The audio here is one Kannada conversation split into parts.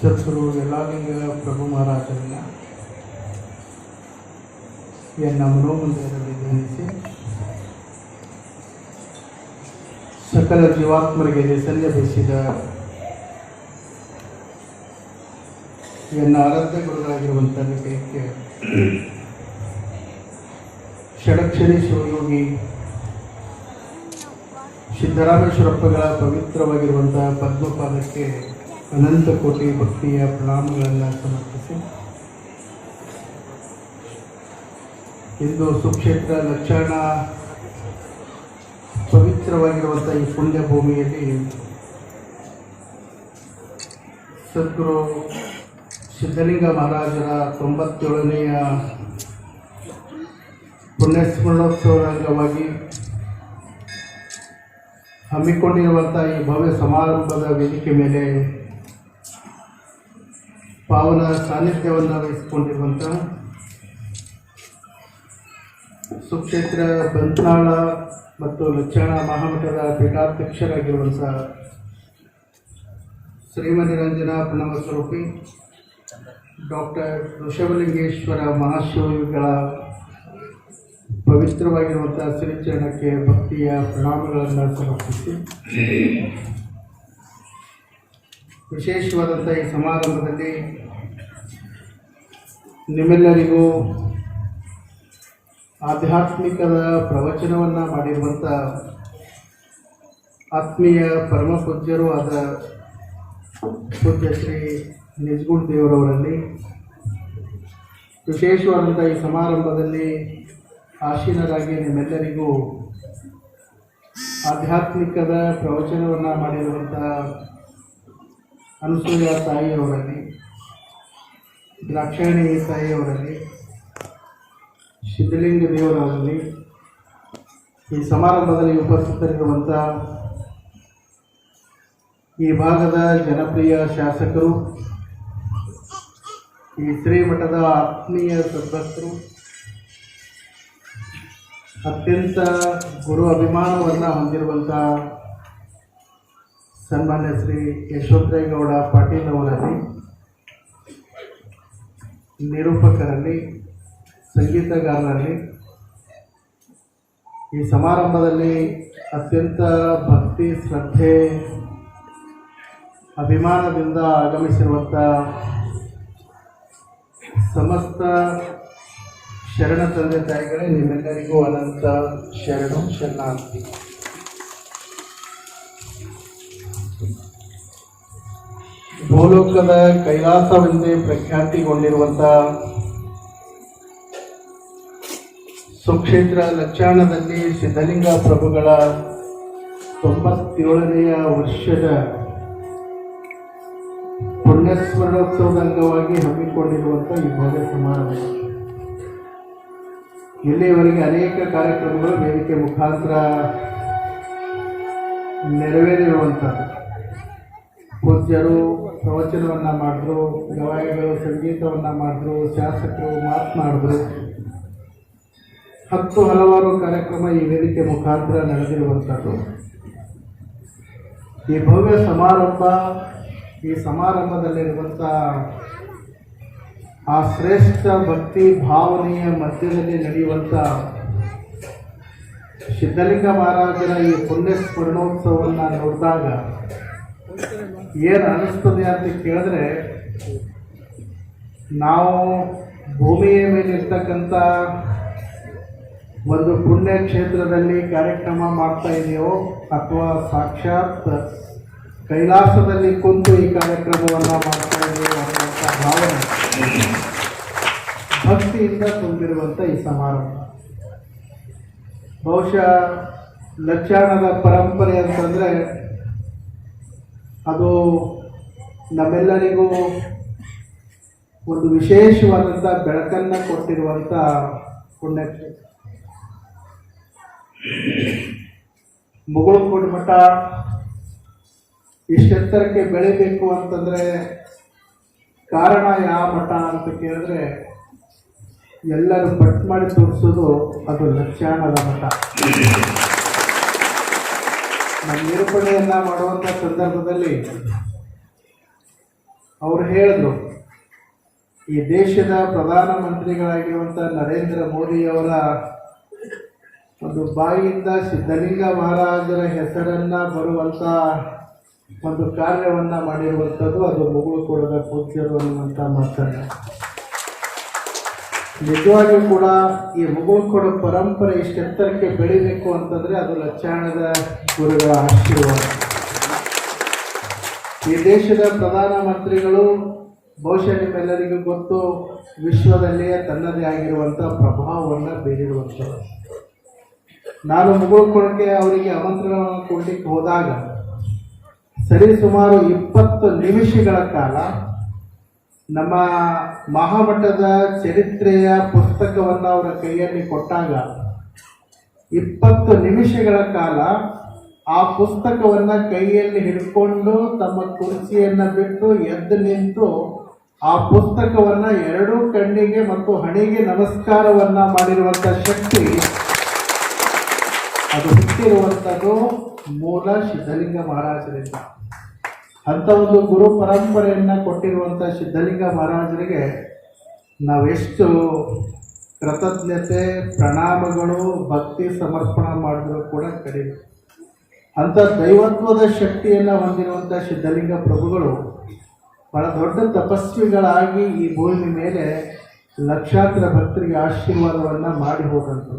ಸತ್ರು ಯಲ್ಲಾಲಿಂಗ ಪ್ರಭು ಮಹಾರಾಜರನ್ನ ಎನ್ನ ಮನೋಮಂದಿರದಲ್ಲಿ ಧ್ಯಾನಿಸಿ? ಸಕಲ ಜೀವಾತ್ಮರಿಗೆ ಸಲ್ಲಿಸಿದ ಎನ್ನ ಆರಾಧ್ಯ ಗುರುಗಳಾಗಿರುವಂಥ ಷಡಕ್ಷರಿ ಶಿವಯೋಗಿ ಸಿದ್ದರಾಮೇಶ್ವರಪ್ಪಗಳ ಪವಿತ್ರವಾಗಿರುವಂತಹ ಪದ್ಮಪಾದಕ್ಕೆ ಅನಂತ ಕೋಟಿ ಭಕ್ತಿಯ ಪ್ರಣಾಮಗಳನ್ನು ಸಮರ್ಪಿಸಿ. ಇಂದು ಸುಕ್ಷೇತ್ರ ಲಕ್ಷಣ ಪವಿತ್ರವಾಗಿರುವಂಥ ಈ ಪುಣ್ಯ ಭೂಮಿಯಲ್ಲಿ ಸದ್ಗುರು ಸಿದ್ಧಲಿಂಗ ಮಹಾರಾಜರ ತೊಂಬತ್ತೇಳನೆಯ ಪುಣ್ಯಸ್ಮರಣೋತ್ಸವದ ಅಂಗವಾಗಿ ಹಮ್ಮಿಕೊಂಡಿರುವಂಥ ಈ ಭವ್ಯ ಸಮಾರಂಭದ ವೇದಿಕೆ ಮೇಲೆ ಪಾವನ ಸಾನ್ನಿಧ್ಯವನ್ನು ವಹಿಸಿಕೊಂಡಿರುವಂಥ ಸುಕ್ಷೇತ್ರ ಬಂತಾಳ ಮತ್ತು ಲಕ್ಷಣ ಮಹಾಮಠದ ಪೀಠಾಧ್ಯಕ್ಷರಾಗಿರುವಂಥ ಶ್ರೀಮನಿರಂಜನ ಪ್ರಣವ ಸ್ವರೂಪಿ ಡಾಕ್ಟರ್ ಋಷಭಲಿಂಗೇಶ್ವರ ಮಹಾಶಿವಗಳ ಪವಿತ್ರವಾಗಿರುವಂಥ ಶ್ರೀಚರಣಕ್ಕೆ ಭಕ್ತಿಯ ಪ್ರಣಾಮಗಳನ್ನು ಸಮರ್ಪಿಸಿ ವಿಶೇಷವಾದಂಥ ಈ ಸಮಾರಂಭದಲ್ಲಿ ನಿಮ್ಮೆಲ್ಲರಿಗೂ ಆಧ್ಯಾತ್ಮಿಕದ ಪ್ರವಚನವನ್ನು ಮಾಡಿರುವಂಥ ಆತ್ಮೀಯ ಪರಮ ಪೂಜ್ಯರು ಆದ ಪೂಜ್ಯ ಶ್ರೀ ನಿಜಗುಣ್ ದೇವರವರಲ್ಲಿ, ವಿಶೇಷವಾದಂಥ ಈ ಸಮಾರಂಭದಲ್ಲಿ ಆಶೀನರಾಗಿ ನಿಮ್ಮೆಲ್ಲರಿಗೂ ಆಧ್ಯಾತ್ಮಿಕದ ಪ್ರವಚನವನ್ನು ಮಾಡಿರುವಂಥ ಅನಸೂಯ ತಾಯಿಯವರಲ್ಲಿ, ದ್ರಾಕ್ಷಾಯಣಿ ತಾಯಿಯವರಲ್ಲಿ, ಸಿದ್ಧಲಿಂಗ ದೇವರವರಲ್ಲಿ ಈ ಸಮಾರಂಭದಲ್ಲಿ ಉಪಸ್ಥಿತರಿರುವಂಥ ಈ ಭಾಗದ ಜನಪ್ರಿಯ ಶಾಸಕರು, ಈ ಶ್ರೀಮಠದ ಆತ್ಮೀಯ ಸದಸ್ಯರು ಅತ್ಯಂತ ಗುರು ಅಭಿಮಾನವನ್ನು ಹೊಂದಿರುವಂಥ ಸನ್ಮಾನ್ಯ ಶ್ರೀ ಯಶವಂತರೇಗೌಡ ಪಾಟೀಲ್ ಅವರಲ್ಲಿ, ನಿರೂಪಕರಲ್ಲಿ, ಸಂಗೀತಗಾರರಲ್ಲಿ, ಈ ಸಮಾರಂಭದಲ್ಲಿ ಅತ್ಯಂತ ಭಕ್ತಿ, ಶ್ರದ್ಧೆ, ಅಭಿಮಾನದಿಂದ ಆಗಮಿಸಿರುವಂಥ ಸಮಸ್ತ ಶರಣ ತಂದೆ ತಾಯಿಗಳೇ, ನಿಮ್ಮೆಲ್ಲರಿಗೂ ಅನಂತ ಶರಣು, ಶರಣಾರ್ಥಿ. ಭೂಲೋಕದ ಕೈಲಾಸವೆಂದೇ ಪ್ರಖ್ಯಾತಿಗೊಂಡಿರುವಂಥ ಸುಕ್ಷೇತ್ರ ಲಕ್ಷಾಣದಲ್ಲಿ ಸಿದ್ಧಲಿಂಗ ಪ್ರಭುಗಳ ತೊಂಬತ್ತೇಳನೆಯ ವರ್ಷದ ಪುಣ್ಯಸ್ಮರಣೋತ್ಸವದ ಅಂಗವಾಗಿ ಹಮ್ಮಿಕೊಂಡಿರುವಂಥ ಈ ಭವ್ಯ ಸಮಾರಂಭ. ಇಲ್ಲಿಯವರೆಗೆ ಅನೇಕ ಕಾರ್ಯಕ್ರಮಗಳು ವೇದಿಕೆ ಮುಖಾಂತರ ನೆರವೇರಿರುವಂಥದ್ದು. ಪೂಜ್ಯರು ಪ್ರವಚನವನ್ನು ಮಾಡಿದ್ರು, ಗವಾಯಿಗಳು ಸಂಗೀತವನ್ನು ಮಾಡಿದ್ರು, ಶಾಸಕರು ಮಾತನಾಡಿದ್ರು ಹತ್ತು ಹಲವಾರು ಕಾರ್ಯಕ್ರಮ ಈ ವೇದಿಕೆ ಮುಖಾಂತರ ನಡೆದಿರುವಂಥದ್ದು. ಈ ಭವ್ಯ ಸಮಾರಂಭ, ಈ ಸಮಾರಂಭದಲ್ಲಿರುವಂಥ ಆ ಶ್ರೇಷ್ಠ ಭಕ್ತಿ ಭಾವನೆಯ ಮಧ್ಯದಲ್ಲಿ ನಡೆಯುವಂಥ ಸಿದ್ಧಲಿಂಗ ಮಹಾರಾಜರ ಈ ಪುಣ್ಯ ಸ್ಮರಣೋತ್ಸವವನ್ನು ನೋಡಿದಾಗ ಏನು ಅನ್ನಿಸ್ತದೆ ಅಂತ ಕೇಳಿದ್ರೆ, ನಾವು ಭೂಮಿಯ ಮೇಲೆ ಇರ್ತಕ್ಕಂಥ ಒಂದು ಪುಣ್ಯ ಕ್ಷೇತ್ರದಲ್ಲಿ ಕಾರ್ಯಕ್ರಮ ಮಾಡ್ತಾ ಇದೆಯೋ ಅಥವಾ ಸಾಕ್ಷಾತ್ ಕೈಲಾಸದಲ್ಲಿ ಕುಂತು ಈ ಕಾರ್ಯಕ್ರಮವನ್ನು ಮಾಡ್ತಾ ಇದೆಯೋ ಅನ್ನುವಂಥ ಭಾವನೆ ಭಕ್ತಿಯಿಂದ ತುಂಬಿರುವಂಥ ಈ ಸಮಾರಂಭ. ಬಹುಶಃ ಲಕ್ಷಣದ ಪರಂಪರೆ ಅಂತಂದರೆ ಅದು ನಮ್ಮೆಲ್ಲರಿಗೂ ಒಂದು ವಿಶೇಷವಾದಂಥ ಬೆಳಕನ್ನು ಕೊಟ್ಟಿರುವಂಥ ಪುಣ್ಯಕ್ಷೇತ್ರ. ಮುಗುಳುಕೋಟೆ ಮಠ, ಇಷ್ಟೆತ್ತರಕ್ಕೆ ಬೆಳಿಬೇಕು ಅಂತಂದರೆ ಕಾರಣ ಯಾವ ಮಠ ಅಂತ ಕೇಳಿದ್ರೆ ಎಲ್ಲರೂ ಪಟ್ ಮಾಡಿ ತೋರಿಸೋದು ಅದು ಲಕ್ಷಾಣದ ಮಠ. ನಮ್ಮ ನಿರೂಪಣೆಯನ್ನ ಮಾಡುವಂತ ಸಂದರ್ಭದಲ್ಲಿ ಅವರು ಹೇಳಿದ್ರು, ಈ ದೇಶದ ಪ್ರಧಾನಮಂತ್ರಿಗಳಾಗಿರುವಂತ ನರೇಂದ್ರ ಮೋದಿಯವರ ಒಂದು ಬಾಯಿಯಿಂದ ಸಿದ್ಧಲಿಂಗ ಮಹಾರಾಜರ ಹೆಸರನ್ನ ಬರುವಂತ ಒಂದು ಕಾರ್ಯವನ್ನ ಮಾಡಿರುವಂಥದ್ದು ಅದು ಮುಗುಳು ಕೊಡದ ಪೂಜ್ಯರು ಅನ್ನುವಂತ ಮಾತನ್ನ. ನಿಜವಾಗಿಯೂ ಕೂಡ ಈ ಮುಗುಳು ಕೊಡೋ ಪರಂಪರೆ ಇಷ್ಟೆತ್ತರಕ್ಕೆ ಬೆಳಿಬೇಕು ಅಂತಂದ್ರೆ ಅದು ಲಚ್ಚಾಣದ ಗುರುಗಳ ಆಶೀರ್ವಾದ. ಈ ದೇಶದ ಪ್ರಧಾನಮಂತ್ರಿಗಳು ಬಹುಶಃ ನಿಮ್ಮೆಲ್ಲರಿಗೂ ಗೊತ್ತು ವಿಶ್ವದಲ್ಲಿಯೇ ತನ್ನದೇ ಆಗಿರುವಂಥ ಪ್ರಭಾವವನ್ನು ಬೀರಿರುವಂಥದ್ದು ನಾನು ಮುಗುಳು ಕೊಡಕ್ಕೆ ಅವರಿಗೆ ಆಮಂತ್ರಣವನ್ನು ಕೊಡ್ಲಿಕ್ಕೆ ಹೋದಾಗ ಸರಿ ಸುಮಾರು ಇಪ್ಪತ್ತು ನಿಮಿಷಗಳ ಕಾಲ ನಮ್ಮ ಮಹಾಮಠದ ಚರಿತ್ರೆಯ ಪುಸ್ತಕವನ್ನು ಅವರ ಕೈಯಲ್ಲಿ ಕೊಟ್ಟಾಗ ಇಪ್ಪತ್ತು ನಿಮಿಷಗಳ ಕಾಲ ಆ ಪುಸ್ತಕವನ್ನು ಕೈಯಲ್ಲಿ ಹಿಡ್ಕೊಂಡು ತಮ್ಮ ಕುರ್ಚಿಯನ್ನು ಬಿಟ್ಟು ಎದ್ದು ನಿಂತು ಆ ಪುಸ್ತಕವನ್ನ ಎರಡೂ ಕಣ್ಣಿಗೆ ಮತ್ತು ಹಣಿಗೆ ನಮಸ್ಕಾರವನ್ನ ಮಾಡಿರುವಂಥ ಶಕ್ತಿ, ಅದು ಹುಟ್ಟಿರುವಂಥದ್ದು ಮೂಲ ಸಿದ್ಧಲಿಂಗ ಮಹಾರಾಜರಿಂದ. ಅಂತ ಒಂದು ಗುರು ಪರಂಪರೆಯನ್ನ ಕೊಟ್ಟಿರುವಂತ ಸಿದ್ಧಲಿಂಗ ಮಹಾರಾಜರಿಗೆ ನಾವೆಷ್ಟು ಕೃತಜ್ಞತೆ, ಪ್ರಣಾಮಗಳು, ಭಕ್ತಿ ಸಮರ್ಪಣ ಮಾಡಿದ್ರು ಕೂಡ ಕಡಿಮೆ. ಅಂಥ ದೈವತ್ವದ ಶಕ್ತಿಯನ್ನ ಹೊಂದಿರುವಂಥ ಸಿದ್ಧಲಿಂಗ ಪ್ರಭುಗಳು ಬಹಳ ದೊಡ್ಡ ತಪಸ್ವಿಗಳಾಗಿ ಈ ಭೂಮಿ ಮೇಲೆ ಲಕ್ಷಾಂತರ ಭಕ್ತರಿಗೆ ಆಶೀರ್ವಾದವನ್ನ ಮಾಡಿ ಹೋದಂತ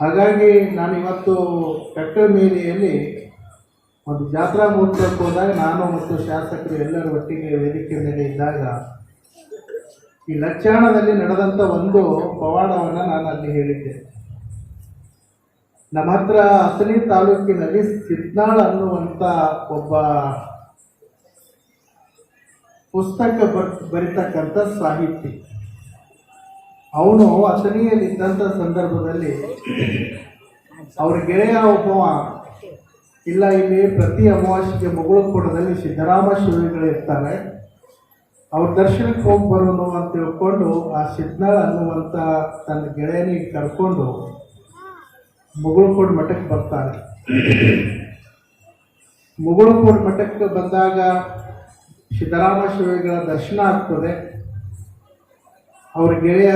ಹಾಗಾಗಿ ನಾನು ಇವತ್ತು ಕಟ್ಟಮೇಲಿಯಲ್ಲಿ ಒಂದು ಜಾತ್ರಾ ಮಹೋತ್ಸವಕ್ಕೆ ಹೋದಾಗ ನಾನು ಮತ್ತು ಶಾಸಕರು ಎಲ್ಲರೂ ಒಟ್ಟಿಗೆ ವೇದಿಕೆ ಮೇಲೆ ಇದ್ದಾಗ ಈ ಲಕ್ಷಾಣದಲ್ಲಿ ನಡೆದಂಥ ಒಂದು ಪವಾಡವನ್ನು ನಾನು ಅಲ್ಲಿ ಹೇಳಿದ್ದೆ. ನಮ್ಮ ಹತ್ರ ಹತ್ತನೇ ತಾಲೂಕಿನಲ್ಲಿ ಸಿದ್ನಾಳ್ ಅನ್ನುವಂಥ ಒಬ್ಬ ಪುಸ್ತಕ ಬರ್ ಬರಿತಕ್ಕಂಥ ಸಾಹಿತಿ. ಅವನು ಅತನಿಯಲ್ಲಿದ್ದಂಥ ಸಂದರ್ಭದಲ್ಲಿ ಅವ್ರ ಗೆಳೆಯ ಒಬ್ಬವ ಇಲ್ಲ, ಇಲ್ಲಿ ಪ್ರತಿ ಅಮಾವಾಸ್ಯೆಗೆ ಮಗಳು ಕೂಡದಲ್ಲಿ ಸಿದ್ದರಾಮ ಶಿವಗಳು ಇರ್ತಾರೆ. ಅವ್ರ ದರ್ಶನಕ್ಕೆ ಹೋಗಿ ಬರೋನು ಅಂತ ತಿಳ್ಕೊಂಡು ಆ ಸಿದ್ನಾಳ್ ಅನ್ನುವಂಥ ತನ್ನ ಗೆಳೆಯನಿಗೆ ಕರ್ಕೊಂಡು ಮುಗುಳುಕೋಡ್ ಮಠಕ್ಕೆ ಬರ್ತಾರೆ ಮುಗುಳುಕೋಡ್ ಮಠಕ್ಕೆ ಬಂದಾಗ ಸಿದ್ದರಾಮ ಶಿವಗಳ ದರ್ಶನ ಆಗ್ತದೆ. ಅವ್ರ ಗೆಳೆಯ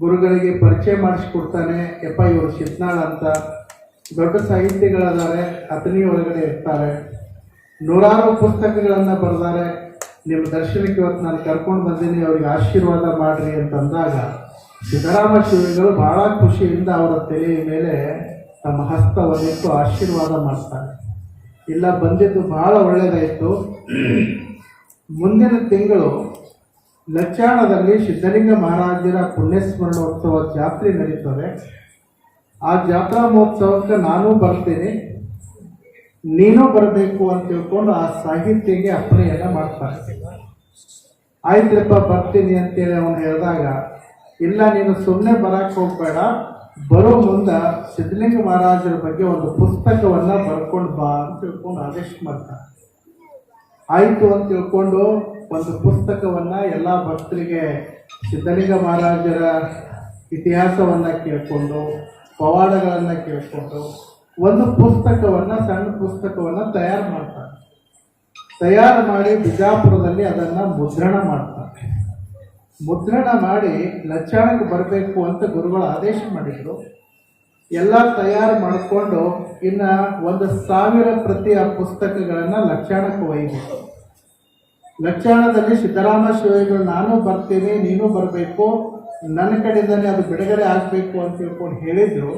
ಗುರುಗಳಿಗೆ ಪರಿಚಯ ಮಾಡಿಸ್ಕೊಡ್ತಾನೆ, ಯಪ್ಪ ಇವರು ಸಿದ್ನಾಳ್ ಅಂತ. ದೊಡ್ಡ ಸಾಹಿತಿಗಳಾದರೆ ಅತನಿ ಒಳಗಡೆ ಇರ್ತಾರೆ. ನೂರಾರು ಪುಸ್ತಕಗಳನ್ನು ಬರೆದಾರೆ. ನಿಮ್ಮ ದರ್ಶನಕ್ಕೆ ಇವತ್ತು ನಾನು ಕರ್ಕೊಂಡು ಬಂದೀನಿ, ಅವ್ರಿಗೆ ಆಶೀರ್ವಾದ ಮಾಡಿರಿ ಅಂತಂದಾಗ ಸಿದ್ದರಾಮ ಶಿವಗಳು ಬಹಳ ಖುಷಿಯಿಂದ ಅವರ ತಲೆಯ ಮೇಲೆ ತಮ್ಮ ಹಸ್ತವನ್ನಿಟ್ಟು ಆಶೀರ್ವಾದ ಮಾಡ್ತಾರೆ. ಇಲ್ಲ, ಬಂದಿದ್ದು ಬಹಳ ಒಳ್ಳೆಯದಾಯಿತು ಮುಂದಿನ ತಿಂಗಳು ಲಚ್ಚಾಣದಲ್ಲಿ ಸಿದ್ಧಲಿಂಗ ಮಹಾರಾಜರ ಪುಣ್ಯಸ್ಮರಣೋತ್ಸವ ಜಾತ್ರೆ ನಡೀತದೆ. ಆ ಜಾತ್ರಾ ಮಹೋತ್ಸವಕ್ಕೆ ನಾನು ಬರ್ತೇನೆ. ನೀನು ಬರಬೇಕು ಅಂತ ತಿಳ್ಕೊಂಡು ಆ ಸಾಹಿತ್ಯಕ್ಕೆ ಅಪ್ಪಣೆಯನ್ನ ಮಾಡ್ತಾರೆ. ಆಯ್ತಪ್ಪ ಬರ್ತೀನಿ ಅಂತೇಳಿ ಅವನು ಹೇಳಿದಾಗ, ಇಲ್ಲ, ನೀನು ಸುಮ್ಮನೆ ಬರಕ್ಕೆ ಹೋಗ್ಬೇಡ. ಬರೋ ಮುಂದೆ ಸಿದ್ಧಲಿಂಗ ಮಹಾರಾಜರ ಬಗ್ಗೆ ಒಂದು ಪುಸ್ತಕವನ್ನ ಬರ್ಕೊಂಡು ಬಾ ಅಂತ ತಿಳ್ಕೊಂಡು ಆದೇಶ ಮಾಡ್ತಾರೆ. ಆಯಿತು ಅಂತ ತಿಳ್ಕೊಂಡು ಒಂದು ಪುಸ್ತಕವನ್ನ ಎಲ್ಲ ಭಕ್ತರಿಗೆ ಸಿದ್ಧಲಿಂಗ ಮಹಾರಾಜರ ಇತಿಹಾಸವನ್ನ ಕೇಳ್ಕೊಂಡು ಪವಾಡಗಳನ್ನ ಕೇಳಿಕೊಂಡು ಒಂದು ಪುಸ್ತಕವನ್ನ, ಸಣ್ಣ ಪುಸ್ತಕವನ್ನ ತಯಾರು ಮಾಡ್ತಾರೆ. ತಯಾರು ಮಾಡಿ ಬಿಜಾಪುರದಲ್ಲಿ ಅದನ್ನ ಮುದ್ರಣ ಮಾಡ್ತಾರೆ. ಮುದ್ರಣ ಮಾಡಿ ಲಚ್ಚಾಣಕ್ಕೆ ಬರಬೇಕು ಅಂತ ಗುರುಗಳು ಆದೇಶ ಮಾಡಿದ್ರು. ಎಲ್ಲ ತಯಾರು ಮಾಡಿಕೊಂಡು ಇನ್ನ ಒಂದು ಸಾವಿರ ಪ್ರತಿ ಆ ಪುಸ್ತಕಗಳನ್ನ ಲಕ್ಷಾಣಕ್ಕೆ ಒಯ್ಯಬೇಕು ಲಕ್ಷಾಣದಲ್ಲಿ ಸಿದ್ದರಾಮ ಶಿವಗಳು ನಾನು ಬರ್ತೀನಿ, ನೀನು ಬರಬೇಕು ನನ್ನ ಕಡೆಯಿಂದಲೇ ಅದು ಬಿಡುಗಡೆ ಆಗಬೇಕು ಅಂತ ತಿಳ್ಕೊಂಡು ಹೇಳಿದರು.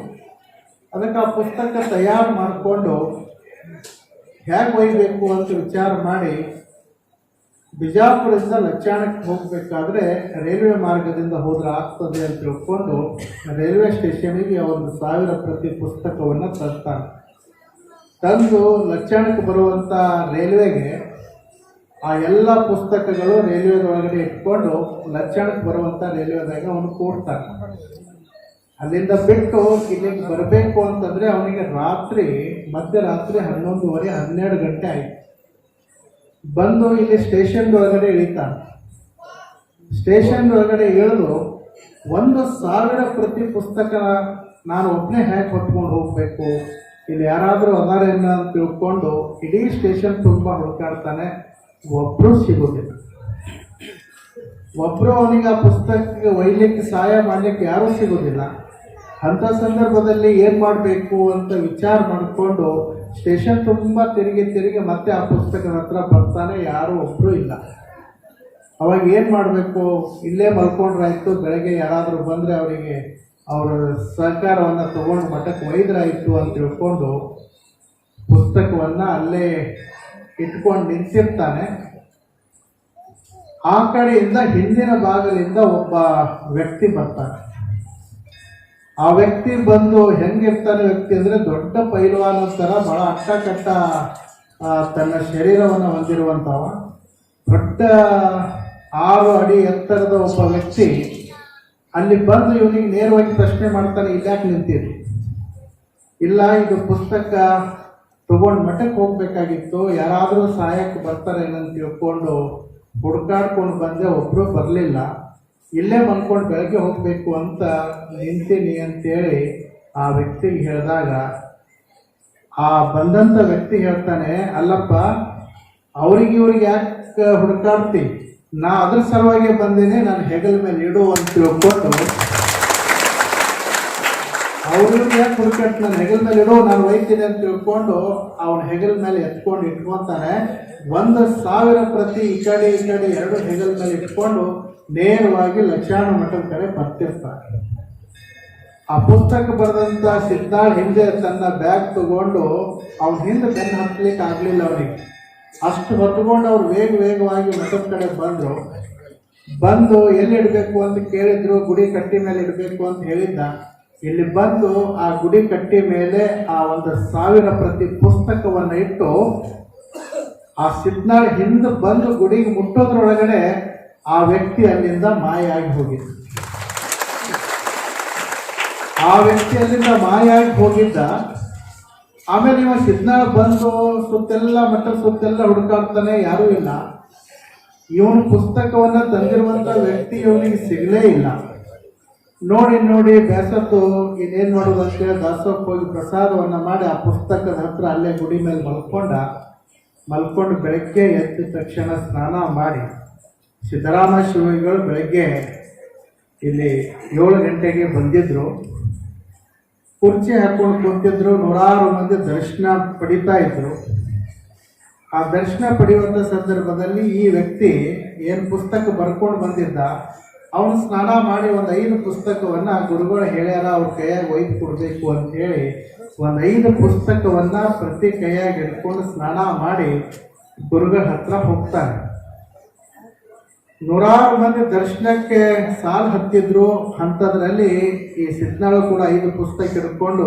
ಅದಕ್ಕೆ ಆ ಪುಸ್ತಕ ತಯಾರು ಮಾಡಿಕೊಂಡು ಹೇಗೆ ಒಯ್ಯಬೇಕು ಅಂತ ವಿಚಾರ ಮಾಡಿ ಬಿಜಾಪುರದಿಂದ ಲಕ್ಷಾಣಕ್ಕೆ ಹೋಗಬೇಕಾದ್ರೆ ರೈಲ್ವೆ ಮಾರ್ಗದಿಂದ ಹೋದ್ರೆ ಆಗ್ತದೆ ಅಂತ ತಿಳ್ಕೊಂಡು ರೈಲ್ವೆ ಸ್ಟೇಷನಿಗೆ ಒಂದು ಸಾವಿರ ಪ್ರತಿ ಪುಸ್ತಕವನ್ನು ತರ್ತಾನೆ. ತಂದು ಲಕ್ಷಾಣಕ್ಕೆ ಬರುವಂಥ ರೈಲ್ವೆಗೆ ಆ ಎಲ್ಲ ಪುಸ್ತಕಗಳು ರೈಲ್ವೆದೊಳಗಡೆ ಇಟ್ಕೊಂಡು ಲಚ್ಚಾಣಕ್ಕೆ ಬರುವಂಥ ರೈಲ್ವೆದಾಗ ಅವನು ಕೂಡ್ತಾನೆ. ಅಲ್ಲಿಂದ ಬಿಟ್ಟು ಇಲ್ಲಿಗೆ ಬರಬೇಕು ಅಂತಂದರೆ ಅವನಿಗೆ ರಾತ್ರಿ, ಮಧ್ಯರಾತ್ರಿ ಹನ್ನೊಂದುವರೆ, ಹನ್ನೆರಡು ಗಂಟೆ ಆಯಿತು. ಬಂದು ಇಲ್ಲಿ ಸ್ಟೇಷನ್ ಒಳಗಡೆ ಇಳಿತಾನೆ. ಸ್ಟೇಷನ್ ಒಳಗಡೆ ಇಳಿದು ಒಂದು ಸಾವಿರ ಪ್ರತಿ ಪುಸ್ತಕ ನಾನು ಒಬ್ಬನೇ ಹ್ಯಾಕ್ ಹೊತ್ಕೊಂಡು ಹೋಗಬೇಕು. ಇಲ್ಲಿ ಯಾರಾದರೂ ಅದಾರೇನ ಅಂತ ತಿಳ್ಕೊಂಡು ಇಡೀ ಸ್ಟೇಷನ್ ತುಂಬ ಹುಡುಕಾಡ್ತಾನೆ. ಒಬ್ಬರು ಸಿಗೋದಿಲ್ಲ. ಒಬ್ಬರು ಅವನಿಗೆ ಆ ಪುಸ್ತಕಕ್ಕೆ ಒಯ್ಲಿಕ್ಕೆ ಸಹಾಯ ಮಾಡಲಿಕ್ಕೆ ಯಾರೂ ಸಿಗೋದಿಲ್ಲ. ಅಂಥ ಸಂದರ್ಭದಲ್ಲಿ ಏನು ಮಾಡಬೇಕು ಅಂತ ವಿಚಾರ ಮಾಡಿಕೊಂಡು ಸ್ಟೇಷನ್ ತುಂಬ ತಿರುಗಿ ತಿರುಗಿ ಮತ್ತೆ ಆ ಪುಸ್ತಕದ ಹತ್ರ ಬರ್ತಾನೆ, ಯಾರೂ ಒಬ್ಬರು ಇಲ್ಲ. ಅವಾಗ ಏನು ಮಾಡಬೇಕು? ಇಲ್ಲೇ ಮಲ್ಕೊಂಡ್ರಾಯ್ತು, ಬೆಳಗ್ಗೆ ಯಾರಾದರೂ ಬಂದರೆ ಅವರಿಗೆ ಅವರ ಸಹಕಾರವನ್ನು ತಗೊಂಡು ಮಠಕ್ಕೆ ಒಯ್ದ್ರಾಯಿತು ಅಂತ ತಿಳ್ಕೊಂಡು ಪುಸ್ತಕವನ್ನು ಅಲ್ಲೇ ಇಟ್ಕೊಂಡು ನಿಂತಿರ್ತಾನೆ. ಆ ಕಡೆಯಿಂದ ಹಿಂದಿನ ಭಾಗದಿಂದ ಒಬ್ಬ ವ್ಯಕ್ತಿ ಬರ್ತಾನೆ. ಆ ವ್ಯಕ್ತಿ ಬಂದು ಹೆಂಗಿರ್ತಾನೆ ವ್ಯಕ್ತಿ ಅಂದರೆ ದೊಡ್ಡ ಪೈಲ್ವಾನ ಥರ ಬಹಳ ಅಟ್ಟಕಟ್ಟ ತನ್ನ ಶರೀರವನ್ನು ಹೊಂದಿರುವಂಥವ. ದೊಡ್ಡ ಆರು ಅಡಿ ಎತ್ತರದ ಒಬ್ಬ ವ್ಯಕ್ತಿ ಅಲ್ಲಿ ಬಂದು ಇವನಿಗೆ ನೇರವಾಗಿ ಪ್ರಶ್ನೆ ಮಾಡ್ತಾನೆ ಇಲ್ಲಾಕೆ ನಿಂತಿರಿ ಇಲ್ಲ, ಇದು ಪುಸ್ತಕ ತಗೊಂಡು ಮಠಕ್ಕೆ ಹೋಗ್ಬೇಕಾಗಿತ್ತು, ಯಾರಾದರೂ ಸಹಾಯಕ್ಕೆ ಬರ್ತಾರೆ ಏನಂತ ತಿಳ್ಕೊಂಡು ಹುಡುಕಾಡ್ಕೊಂಡು ಬಂದೆ ಒಬ್ಬರು ಬರಲಿಲ್ಲ. ಇಲ್ಲೇ ಮಲ್ಕೊಂಡು ಬೆಳಗ್ಗೆ ಹೋಗಬೇಕು ಅಂತ ನಿಂತೀನಿ ಅಂತೇಳಿ ಆ ವ್ಯಕ್ತಿಗೆ ಹೇಳಿದಾಗ, ಆ ಬಂದಂಥ ವ್ಯಕ್ತಿ ಹೇಳ್ತಾನೆ, ಅಲ್ಲಪ್ಪ, ಅವ್ರಿಗೆ ಇವ್ರಿಗೆ ಯಾಕೆ ಹುಡುಕಾಡ್ತಿ? ನಾ ಅದ್ರ ಸಲುವಾಗಿ ಬಂದೇನೆ, ನಾನು ಹೆಗಲ ಮೇಲೆ ಇಡು ಅಂತ ತಿಳ್ಕೊಂಡು ಅವ್ರಿಗೆ ಯಾಕೆ ಹುಡುಕಾಟ್ ನನ್ನ ಹೆಗಲ ಮೇಲೆ ಇಡೋ, ನಾನು ಒಯ್ತೀನಿ ಅಂತ ತಿಳ್ಕೊಂಡು ಅವನ ಹೆಗಲ ಮೇಲೆ ಎತ್ಕೊಂಡು ಇಟ್ಕೊಂತಾನೆ ಒಂದು ಸಾವಿರ ಪ್ರತಿ ಈ ಕಡೆ ಎರಡು ಹೆಗಲ ಮೇಲೆ ಇಟ್ಕೊಂಡು ನೇರವಾಗಿ ಲಕ್ಷಾಣ ಮಠದ ಕಡೆ ಬರ್ತಿರ್ತಾರೆ. ಆ ಪುಸ್ತಕ ಬರೆದಂತ ಸಿದ್ಧಾಳ್ ಹಿಂದೆ ತನ್ನ ಬ್ಯಾಗ್ ತಗೊಂಡು ಅವ್ನ ಹಿಂದೆ ಬೆನ್ನು ಹತ್ತಲಿಕ್ಕೆ ಆಗಲಿಲ್ಲ ಅವನಿಗೆ. ಅಷ್ಟು ಹೊತ್ಕೊಂಡು ಅವ್ರು ವೇಗ ವೇಗವಾಗಿ ಮಠದ ಕಡೆ ಬಂದ್ರು. ಬಂದು ಎಲ್ಲಿ ಇಡಬೇಕು ಅಂತ ಕೇಳಿದ್ರು, ಗುಡಿ ಕಟ್ಟಿ ಮೇಲೆ ಇಡಬೇಕು ಅಂತ ಹೇಳಿದ್ದ. ಇಲ್ಲಿ ಬಂದು ಆ ಗುಡಿ ಕಟ್ಟಿ ಮೇಲೆ ಆ ಒಂದು ಸಾವಿರ ಪ್ರತಿ ಪುಸ್ತಕವನ್ನು ಇಟ್ಟು ಆ ಸಿದ್ನಾಳ್ ಹಿಂದೆ ಬಂದು ಗುಡಿಗೆ ಮುಟ್ಟೋದ್ರೊಳಗಡೆ ಆ ವ್ಯಕ್ತಿ ಅಲ್ಲಿಂದ ಮಾಯಾಗಿ ಹೋಗಿದ್ದ. ಆ ವ್ಯಕ್ತಿ ಅಲ್ಲಿಂದ ಮಾಯಾಗಿ ಹೋಗಿದ್ದ. ಆಮೇಲೆ ಇವ ಸಿದ್ನಾಳ್ ಬಂದು ಸುತ್ತೆಲ್ಲ ಮಠ ಸುತ್ತೆಲ್ಲ ಹುಡುಕಾಡ್ತಾನೆ, ಯಾರೂ ಇಲ್ಲ. ಇವನು ಪುಸ್ತಕವನ್ನ ತಂದಿರುವಂತ ವ್ಯಕ್ತಿ ಇವನಿಗೆ ಸಿಗಲೇ ಇಲ್ಲ. ನೋಡಿ ನೋಡಿ ಬೇಸತ್ತು ಇನ್ನೇನ್ ಮಾಡೋದು ಅಂತೇಳಿ ದಾಸೋಕ್ ಹೋಗಿ ಪ್ರಸಾದವನ್ನ ಮಾಡಿ ಆ ಪುಸ್ತಕದ ಹತ್ರ ಅಲ್ಲೇ ಗುಡಿ ಮೇಲೆ ಮಲ್ಕೊಂಡ, ಮಲ್ಕೊಂಡು ಬೆಳಗ್ಗೆ ಎದ್ದ ತಕ್ಷಣ ಸ್ನಾನ ಮಾಡಿ ಸಿದ್ದರಾಮ ಶಿವಗಳು ಬೆಳಗ್ಗೆ ಇಲ್ಲಿ ಏಳು ಗಂಟೆಗೆ ಬಂದಿದ್ದರು ಕುರ್ಚಿ ಹಾಕೊಂಡು ಕೂತಿದ್ರು, ನೂರಾರು ಮಂದಿ ದರ್ಶನ ಪಡಿತಾ ಇದ್ರು. ಆ ದರ್ಶನ ಪಡೆಯುವಂಥ ಸಂದರ್ಭದಲ್ಲಿ ಈ ವ್ಯಕ್ತಿ ಏನು ಪುಸ್ತಕ ಬರ್ಕೊಂಡು ಬಂದಿದ್ದ ಅವನು ಸ್ನಾನ ಮಾಡಿ ಒಂದು ಐದು ಪುಸ್ತಕವನ್ನ ಗುರುಗಳು ಹೇಳ್ಯಾರ, ಅವ್ರ ಕೈಯಾಗ ಒಯ್ದು ಕೊಡಬೇಕು ಅಂತ ಹೇಳಿ ಒಂದು ಐದು ಪುಸ್ತಕವನ್ನ ಪ್ರತಿ ಕೈಯಾಗ ಹಿಡ್ಕೊಂಡು ಸ್ನಾನ ಮಾಡಿ ಗುರುಗಳ ಹತ್ರ ಹೋಗ್ತಾನೆ. ನೂರಾರು ಮಂದಿ ದರ್ಶನಕ್ಕೆ ಸಾಲು ಹತ್ತಿದ್ರು. ಅಂಥದ್ರಲ್ಲಿ ಈ ಸಿದ್ನಾಳು ಕೂಡ ಐದು ಪುಸ್ತಕ ಹಿಡ್ಕೊಂಡು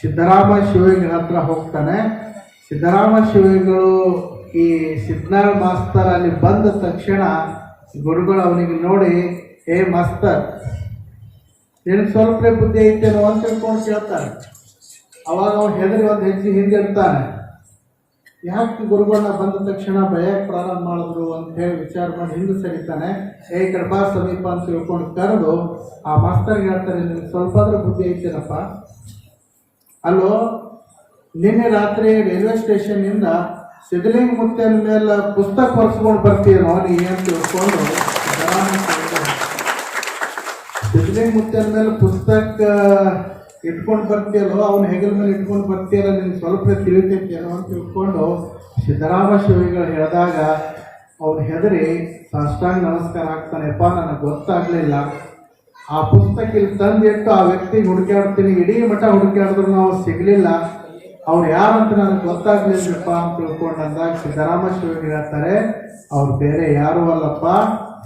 ಸಿದ್ದರಾಮ ಶಿವಗಳ ಹತ್ರ ಹೋಗ್ತಾನೆ. ಸಿದ್ದರಾಮ ಶಿವಗಳು ಈ ಸಿದ್ನಾಳ್ ಮಾಸ್ತರ್ ಅಲ್ಲಿ ಬಂದ ತಕ್ಷಣ ಗುರುಗಳು ಅವನಿಗೆ ನೋಡಿ ಏ ಮಾಸ್ತರ್ ನಿನಗೆ ಸ್ವಲ್ಪ ಬುದ್ಧಿ ಐತೇನೋ ಅಂತ ತಿಳ್ಕೊಂಡು ಕೇಳ್ತಾನೆ. ಅವಾಗ ಅವನು ಹೆದರಿ ಒಂದು ಹೆಜ್ಜೆ ಹಿಂದೆ ಇರ್ತಾನೆ ಯಾಕೆ ಗುರುಗಳನ್ನ ಬಂದ ತಕ್ಷಣ ಭಯ ಪ್ರಾರಂಭ ಮಾಡಿದ್ರು ಅಂತ ಹೇಳಿ ವಿಚಾರ ಮಾಡಿ ಹಿಂದೆ ಸರಿತಾನೆ. ಏ ಕೃಪಾ ಸಮೀಪ ಅಂತ ತಿಳ್ಕೊಂಡು ಕರೆದು ಆ ಮಾಸ್ತರ್ಗೆ ಹೇಳ್ತಾರೆ ನಿನ್ ಸ್ವಲ್ಪ ಆದ್ರೂ ಬುದ್ಧಿ ಐತೇನಪ್ಪ? ಅಲ್ಲೋ, ನಿನ್ನೆ ರಾತ್ರಿ ರೈಲ್ವೆ ಸ್ಟೇಷನ್ನಿಂದ ಸಿದ್ಧಲಿಂಗ ಮುತ್ತನ ಮೇಲೆ ಪುಸ್ತಕ ಹೊರಿಸ್ಕೊಂಡು ಬರ್ತೀನೋ ನೀ ಏನು ತಿಳ್ಕೊಂಡು? ಸಿದ್ಧಲಿಂಗ ಮುತ್ತನ ಮೇಲೆ ಪುಸ್ತಕ ಇಟ್ಕೊಂಡು ಬರ್ತೀಯಲ್ಲೋ, ಅವನ ಹೆಗಲ ಮೇಲೆ ಇಟ್ಕೊಂಡು ಬರ್ತೀಯಲ್ಲ, ನಿನ್ಗೆ ಸ್ವಲ್ಪ ತಿಳಿತೈತೇನೋ ಅಂತ ತಿಳ್ಕೊಂಡು ಸಿದ್ದರಾಮ ಶಿವಿಗಳು ಹೇಳಿದಾಗ ಅವ್ನು ಹೆದರಿ, ಸಾಷ್ಟಾಂಗ ನಮಸ್ಕಾರ ಆಗ್ತಾನೆಪ್ಪ ನನಗೆ ಗೊತ್ತಾಗಲಿಲ್ಲ. ಆ ಪುಸ್ತಕ ಇಲ್ಲಿ ತಂದಿಟ್ಟು ಆ ವ್ಯಕ್ತಿಗೆ ಹುಡುಕಾಡ್ತೀನಿ ಇಡೀ ಮಠ ಹುಡುಕಾಡಿದ್ರು ನಾವು ಸಿಗಲಿಲ್ಲ. ಅವ್ರು ಯಾರಂತ ನನಗೆ ಗೊತ್ತಾಗ್ಲಿಲ್ಲಪ್ಪ ಅಂತ ತಿಳ್ಕೊಂಡು ಅಂದಾಗ ಸಿದ್ದರಾಮ ಶಿವಗಳು ಹೇಳ್ತಾರೆ, ಅವ್ರು ಬೇರೆ ಯಾರು ಅಲ್ಲಪ್ಪ.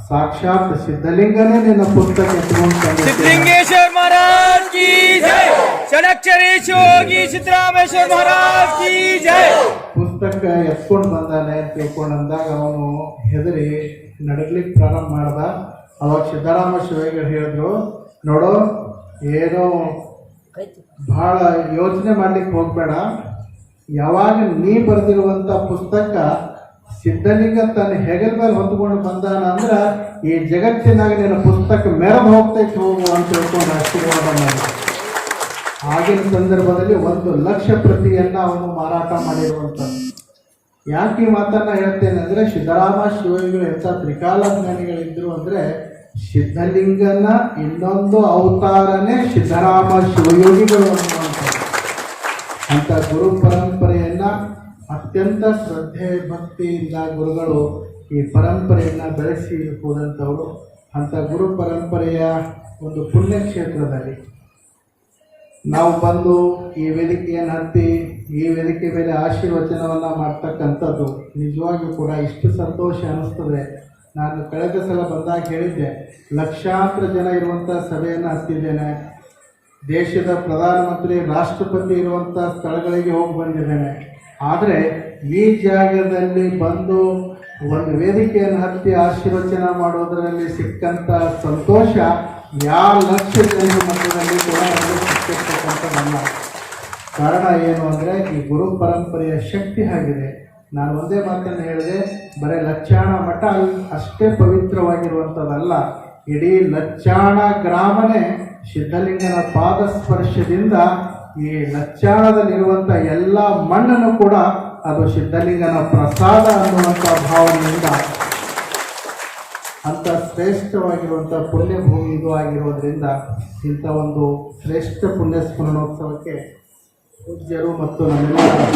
ಸಾಕ್ಷಾತ್ ಸಿದ್ಧಲಿಂಗನೇ ನಿನ್ನ ಪುಸ್ತಕ ಸಿದ್ಧಲಿಂಗೇಶ್ವರ ಮಹಾರಾಜ್ ಕಿ ಜೈ! ಷಡಕ್ಷರೇಶ್ವರ ಸಿದ್ದರಾಮೇಶ್ವರ ಮಹಾರಾಜ್ ಕಿ ಜೈ! ಪುಸ್ತಕ ಎತ್ಕೊಂಡು ಬಂದಾನೆ ತಿಳ್ಕೊಂಡು ಅಂದಾಗ ಅವನು ಹೆದರಿ ನಡಗ್ಲಿಕ್ಕೆ ಪ್ರಾರಂಭ ಮಾಡ್ದ. ಅವಾಗ ಸಿದ್ದರಾಮ ಶಿವೈಗಳು ಹೇಳಿದ್ರು ನೋಡು ಏನೋ ಬಹಳ ಯೋಚನೆ ಮಾಡ್ಲಿಕ್ಕೆ ಹೋಗ್ಬೇಡ. ಯಾವಾಗ ನೀ ಬರೆದಿರುವಂಥ ಪುಸ್ತಕ ಸಿದ್ಧಲಿಂಗ ತನ್ನ ಹೆಗಲ್ ಮೇಲೆ ಹೊತ್ಕೊಂಡು ಬಂದಾನ ಅಂದ್ರೆ ಈ ಜಗತ್ತಿನಾಗ ನಿನ್ನ ಪುಸ್ತಕ ಮೆರೆದು ಹೋಗ್ತೈತೆ ಹೋಗು ಅಂತ ಹೇಳ್ಕೊಂಡು ಆಶೀರ್ವಾದ ಮಾಡಿ ಆಗಿನ ಸಂದರ್ಭದಲ್ಲಿ ಒಂದು ಲಕ್ಷ ಪ್ರತಿಯನ್ನ ಅವನು ಮಾರಾಟ ಮಾಡಿರುವಂತ ಯಾಕೆ ಮಾತನ್ನ ಹೇಳ್ತೇನೆ ಅಂದ್ರೆ ಸಿದ್ದರಾಮ ಶಿವಯೋಗಿಗಳು ಎಂಥ ತ್ರಿಕಾಲ ಜ್ಞಾನಿಗಳಿದ್ರು ಅಂದ್ರೆ ಸಿದ್ಧಲಿಂಗನ ಇನ್ನೊಂದು ಅವತಾರನೇ ಸಿದ್ದರಾಮ ಶಿವಯೋಗಿಗಳು ಅಂತ ಗುರು ಪರಂಪರೆಯನ್ನ ಅತ್ಯಂತ ಶ್ರದ್ಧೆ ಭಕ್ತಿಯಿಂದ ಗುರುಗಳು ಈ ಪರಂಪರೆಯನ್ನು ಬೆಳೆಸಿ ಹೋದಂಥವರು ಅಂಥ ಗುರು ಪರಂಪರೆಯ ಒಂದು ಪುಣ್ಯಕ್ಷೇತ್ರದಲ್ಲಿ. ನಾವು ಬಂದು ಈ ವೇದಿಕೆಯನ್ನು ಹತ್ತಿ, ಈ ವೇದಿಕೆ ಮೇಲೆ ಆಶೀರ್ವಚನವನ್ನು ಮಾಡ್ತಕ್ಕಂಥದ್ದು ನಿಜವಾಗಿಯೂ ಕೂಡ ಇಷ್ಟು ಸಂತೋಷ ಅನ್ನಿಸ್ತದೆ. ನಾನು ಕಳೆದ ಸಲ ಬಂದಾಗ ಹೇಳಿದ್ದೆ, ಲಕ್ಷಾಂತರ ಜನ ಇರುವಂಥ ಸಭೆಯನ್ನು ಹತ್ತಿದ್ದೇನೆ. ದೇಶದ ಪ್ರಧಾನಮಂತ್ರಿ, ರಾಷ್ಟ್ರಪತಿ ಇರುವಂಥ ಸ್ಥಳಗಳಿಗೆ ಹೋಗಿ ಬಂದಿದ್ದೇನೆ. ಆದರೆ ಈ ಜಾಗದಲ್ಲಿ ಬಂದು ಒಂದು ವೇದಿಕೆಯನ್ನು ಹತ್ತಿ ಆಶೀರ್ವಚನ ಮಾಡೋದರಲ್ಲಿ ಸಿಕ್ಕಂಥ ಸಂತೋಷ ಯಾವ ಲಕ್ಷ ಜನರ ಮಟ್ಟದಲ್ಲಿ ಕೂಡ ಸಿಕ್ಕಿರ್ತಕ್ಕಂಥ ಸಿಕ್ಕಿರ್ತಕ್ಕಂಥದ್ದಲ್ಲ ಕಾರಣ ಏನು ಅಂದರೆ ಈ ಗುರು ಪರಂಪರೆಯ ಶಕ್ತಿ ಆಗಿದೆ. ನಾನು ಒಂದೇ ಮಾತನ್ನು ಹೇಳಿದೆ, ಬರೀ ಲಕ್ಷಾಣ ಮಠ ಅಷ್ಟೇ ಪವಿತ್ರವಾಗಿರುವಂಥದ್ದಲ್ಲ. ಇಡೀ ಲಚ್ಚಾಣ ಗ್ರಾಮನೇ ಸಿದ್ಧಲಿಂಗನ ಪಾದ ಸ್ಪರ್ಶದಿಂದ ಈ ಲಚ್ಚಾಣದಲ್ಲಿರುವಂಥ ಎಲ್ಲ ಮಣ್ಣನ್ನು ಕೂಡ ಅದು ಸಿದ್ಧಲಿಂಗನ ಪ್ರಸಾದ ಅನ್ನುವಂಥ ಭಾವನೆಯಿಂದ ಅಂತ ಶ್ರೇಷ್ಠವಾಗಿರುವಂಥ ಪುಣ್ಯಭೂಮಿ ಇದು ಆಗಿರೋದ್ರಿಂದ ಇಂಥ ಒಂದು ಶ್ರೇಷ್ಠ ಪುಣ್ಯ ಸ್ಮರಣೋತ್ಸವಕ್ಕೆ ಪೂಜ್ಯರು ಮತ್ತು ನಮ್ಮೆಲ್ಲ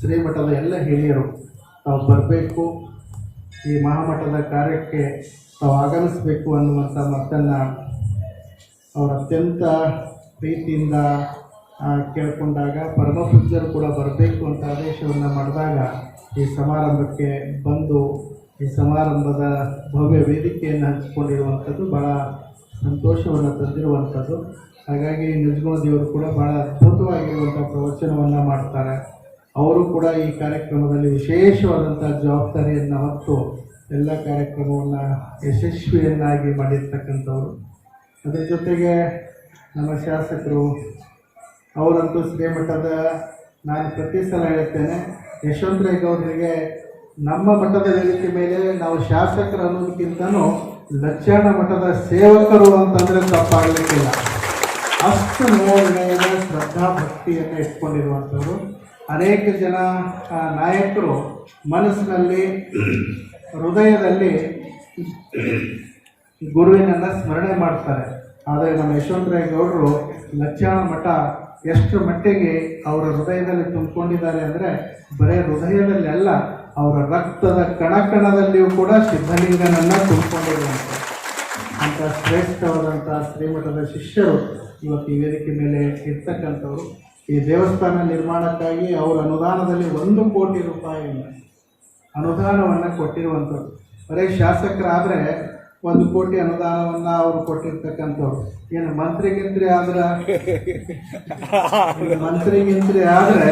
ಶ್ರೀಮಠದ ಎಲ್ಲ ಹಿರಿಯರು ತಾವು ಬರಬೇಕು. ಈ ಮಹಾಮಠದ ಕಾರ್ಯಕ್ಕೆ ತಾವು ಆಗಮಿಸಬೇಕು ಅನ್ನುವಂಥ ಮತ್ತನ್ನು ಅವರು ಅತ್ಯಂತ ಪ್ರೀತಿಯಿಂದ ಕೇಳ್ಕೊಂಡಾಗ ಪರಮ ಪೂಜ್ಯರು ಕೂಡ ಬರಬೇಕು ಅಂತ ಆದೇಶವನ್ನು ಮಾಡಿದಾಗ ಈ ಸಮಾರಂಭಕ್ಕೆ ಬಂದು ಈ ಸಮಾರಂಭದ ಭವ್ಯ ವೇದಿಕೆಯನ್ನು ಹಂಚಿಕೊಂಡಿರುವಂಥದ್ದು ಭಾಳ ಸಂತೋಷವನ್ನು ತಂದಿರುವಂಥದ್ದು. ಹಾಗಾಗಿ ದೇವರು ಕೂಡ ಭಾಳ ಅದ್ಭುತವಾಗಿರುವಂಥ ಪ್ರವಚನವನ್ನು ಮಾಡ್ತಾರೆ. ಅವರು ಕೂಡ ಈ ಕಾರ್ಯಕ್ರಮದಲ್ಲಿ ವಿಶೇಷವಾದಂಥ ಜವಾಬ್ದಾರಿಯನ್ನು ಹೊತ್ತು ಎಲ್ಲ ಕಾರ್ಯಕ್ರಮವನ್ನು ಯಶಸ್ವಿಯನ್ನಾಗಿ ಮಾಡಿರ್ತಕ್ಕಂಥವ್ರು. ಅದರ ಜೊತೆಗೆ ನಮ್ಮ ಶಾಸಕರು ಅವರಂತೂ ಶ್ರೀಮಠದ ನಾನು ಪ್ರತಿ ಸಲ ಹೇಳ್ತೇನೆ ಯಶವಂತರಾಯ ಗೌಡರಿಗೆ ನಮ್ಮ ಮಠದ ವೇದಿಕೆ ಮೇಲೆ ನಾವು ಶಾಸಕರು ಅನ್ನೋದಕ್ಕಿಂತನೂ ಲಕ್ಷಣ ಮಠದ ಸೇವಕರು ಅಂತಂದರೆ ತಪ್ಪಾಗಲಿಕ್ಕಿಲ್ಲ. ಅಷ್ಟು ನೋವಿನಯದ ಶ್ರದ್ಧಾ ಭಕ್ತಿಯನ್ನು ಇಟ್ಕೊಂಡಿರುವಂಥವ್ರು. ಅನೇಕ ಜನ ನಾಯಕರು ಮನಸ್ಸಿನಲ್ಲಿ, ಹೃದಯದಲ್ಲಿ ಗುರುವಿನನ್ನು ಸ್ಮರಣೆ ಮಾಡ್ತಾರೆ. ಆದರೆ ನಮ್ಮ ಯಶವಂತರಾಯ ಗೌಡರು ಲಕ್ಷಣ ಮಠ ಎಷ್ಟು ಮಟ್ಟಿಗೆ ಅವರ ಹೃದಯದಲ್ಲಿ ತುಂಬಿಕೊಂಡಿದ್ದಾರೆ ಅಂದರೆ ಬರೀ ಹೃದಯದಲ್ಲಿ ಅಲ್ಲ, ಅವರ ರಕ್ತದ ಕಣಕಣದಲ್ಲಿಯೂ ಕೂಡ ಸಿದ್ಧಲಿಂಗನನ್ನು ತುಂಬಿಕೊಂಡಿರುವಂಥ ಅಂತ. ಶ್ರೇಷ್ಠವಾದಂಥ ಶ್ರೀಮಠದ ಶಿಷ್ಯರು ಇವತ್ತು ಈ ವೇದಿಕೆ ಮೇಲೆ ಇರ್ತಕ್ಕಂಥವ್ರು. ಈ ದೇವಸ್ಥಾನ ನಿರ್ಮಾಣಕ್ಕಾಗಿ ಅವರ ಅನುದಾನದಲ್ಲಿ ಒಂದು ಕೋಟಿ ರೂಪಾಯಿಯನ್ನು ಅನುದಾನವನ್ನು ಕೊಟ್ಟಿರುವಂಥದ್ದು ಬರೀ ಶಾಸಕರಾದರೆ ಒಂದು ಕೋಟಿ ಅನುದಾನವನ್ನು ಅವರು ಕೊಟ್ಟಿರ್ತಕ್ಕಂಥವ್ರು. ಏನು ಮಂತ್ರಿಗಿಂತ್ರಿ ಆದ್ರೆ? ಮಂತ್ರಿಗಿಂತ್ರಿ ಆದರೆ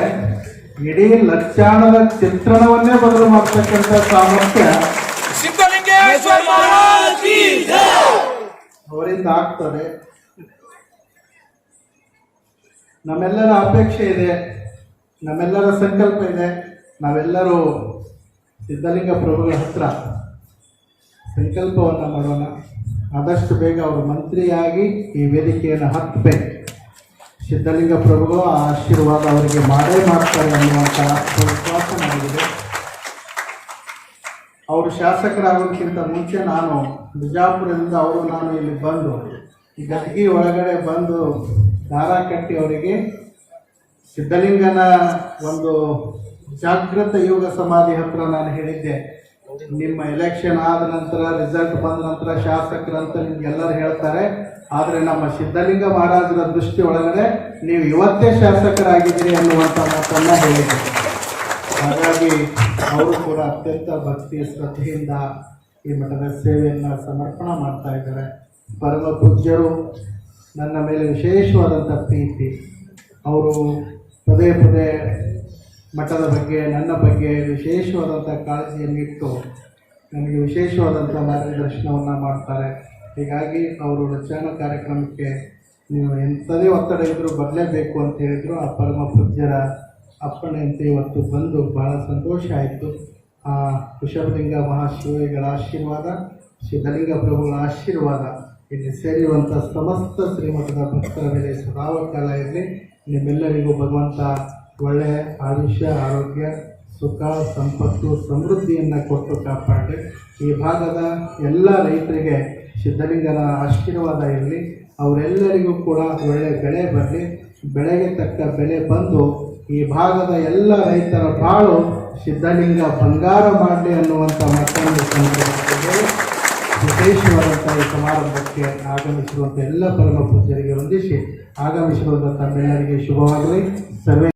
ಇಡೀ ಲಕ್ಷಾಣದ ಚಿತ್ರಣವನ್ನೇ ಬದಲು ಮಾಡ್ತಕ್ಕಂಥ ಸಾಮರ್ಥ್ಯ ಅವರಿಂದ ಆಗ್ತದೆ. ನಮ್ಮೆಲ್ಲರ ಅಪೇಕ್ಷೆ ಇದೆ. ನಮ್ಮೆಲ್ಲರ ಸಂಕಲ್ಪ ಇದೆ. ನಾವೆಲ್ಲರೂ ಸಿದ್ಧಲಿಂಗ ಪ್ರಭುಗಳ ಹತ್ರ ಸಂಕಲ್ಪವನ್ನು ಮಾಡೋಣ. ಆದಷ್ಟು ಬೇಗ ಅವರು ಮಂತ್ರಿಯಾಗಿ ಈ ವೇದಿಕೆಯನ್ನು ಹತ್ತಬೇಕು. ಸಿದ್ಧಲಿಂಗ ಪ್ರಭುಗಳು ಆ ಆಶೀರ್ವಾದ ಅವರಿಗೆ ಮಾಡೇ ಮಾಡ್ತಾರೆ ಅನ್ನುವಂಥ ವಿಶ್ವಾಸ ನನಗಿದೆ. ಅವರು ಶಾಸಕರಾಗೋದಕ್ಕಿಂತ ಮುಂಚೆ ನಾನು ಬಿಜಾಪುರದಿಂದ ಅವರು ನಾನು ಇಲ್ಲಿ ಬಂದು, ಈ ಗದಗಿ ಒಳಗಡೆ ಬಂದು ದಾರ ಕಟ್ಟಿ ಅವರಿಗೆ ಸಿದ್ಧಲಿಂಗನ ಒಂದು ಜಾಗೃತ ಯೋಗ ಸಮಾಧಿ ಹತ್ರ ನಾನು ಹೇಳಿದ್ದೆ. ನಿಮ್ಮ ಎಲೆಕ್ಷನ್ ಆದ ನಂತರ ರಿಸಲ್ಟ್ ಬಂದ ನಂತರ ಶಾಸಕರಂತ ನಿಮ್ಗೆಲ್ಲರೂ ಹೇಳ್ತಾರೆ. ಆದರೆ ನಮ್ಮ ಸಿದ್ಧಲಿಂಗ ಮಹಾರಾಜರ ದೃಷ್ಟಿ ಒಳಗಡೆ ನೀವು ಇವತ್ತೇ ಶಾಸಕರಾಗಿದ್ದೀರಿ ಅನ್ನುವಂಥ ಮಾತನ್ನು ಹೇಳಿದ್ದೆ ಹಾಗಾಗಿ ಅವರು ಕೂಡ ಅತ್ಯಂತ ಭಕ್ತಿ ಶ್ರದ್ಧೆಯಿಂದ ಈ ಮಠದ ಸೇವೆಯನ್ನು ಸಮರ್ಪಣ ಮಾಡ್ತಾ ಇದ್ದಾರೆ. ಪರಮ ಪೂಜ್ಯರು ನನ್ನ ಮೇಲೆ ವಿಶೇಷವಾದಂಥ ಪ್ರೀತಿ. ಅವರು ಪದೇ ಪದೇ ಮಠದ ಬಗ್ಗೆ, ನನ್ನ ಬಗ್ಗೆ ವಿಶೇಷವಾದಂಥ ಕಾಳಜಿಯನ್ನಿಟ್ಟು ನನಗೆ ವಿಶೇಷವಾದಂಥ ಮಾರ್ಗದರ್ಶನವನ್ನು ಮಾಡ್ತಾರೆ. ಹೀಗಾಗಿ ಅವರು ರಚನ ಕಾರ್ಯಕ್ರಮಕ್ಕೆ ನೀವು ಎಂಥದೇ ಒತ್ತಡ ಇದ್ದರೂ ಬರಲೇಬೇಕು ಅಂತ ಹೇಳಿದರು. ಆ ಪರಮ ಪೂಜ್ಯರ ಅಪ್ಪಣೆಯಂತೆ ಇವತ್ತು ಬಂದು ಬಹಳ ಸಂತೋಷ ಆಯಿತು. ಆ ಋಷಭಲಿಂಗ ಮಹಾಶಿವಗಳ ಆಶೀರ್ವಾದ ಸಿದ್ಧಲಿಂಗ ಪ್ರಭುಗಳ ಆಶೀರ್ವಾದ, ಇಲ್ಲಿ ಸೇರಿರುವಂಥ ಸಮಸ್ತ ಶ್ರೀಮಠದ ಭಕ್ತರ ಮೇಲೆ ಸದಾವಕಾಲ ಇರಲಿ. ನಿಮ್ಮೆಲ್ಲರಿಗೂ ಭಗವಂತ ಒಳ್ಳೆಯ ಆಯುಷ್ಯ, ಆರೋಗ್ಯ, ಸುಖ, ಸಂಪತ್ತು, ಸಮೃದ್ಧಿಯನ್ನು ಕೊಟ್ಟು ಕಾಪಾಡಿ ಈ ಭಾಗದ ಎಲ್ಲ ರೈತರಿಗೆ ಸಿದ್ಧಲಿಂಗನ ಆಶೀರ್ವಾದ ಇರಲಿ. ಅವರೆಲ್ಲರಿಗೂ ಕೂಡ ಒಳ್ಳೆಯ ಬೆಳೆ ಬರಲಿ. ಬೆಳೆಗೆ ತಕ್ಕ ಬೆಲೆ ಬಂದು ಈ ಭಾಗದ ಎಲ್ಲ ರೈತರ ಬಾಳು ಸಿದ್ಧಲಿಂಗ ಬಂಗಾರ ಮಾಡಲಿ ಅನ್ನುವಂಥ ಮತ್ತೊಂದು ಸಂದರ್ಭದಲ್ಲಿ ವಿಶೇಷವಾದಂಥ ಈ ಸಮಾರಂಭಕ್ಕೆ ಆಗಮಿಸಿರುವಂಥ ಎಲ್ಲ ಪರಮ ಪೂಜರಿಗೆ ವಂದಿಸಿ. ಆಗಮಿಸಿರುವಂಥ ತಮ್ಮೆಲ್ಲರಿಗೆ ಶುಭವಾಗಲಿ. ಸರ್ವೇ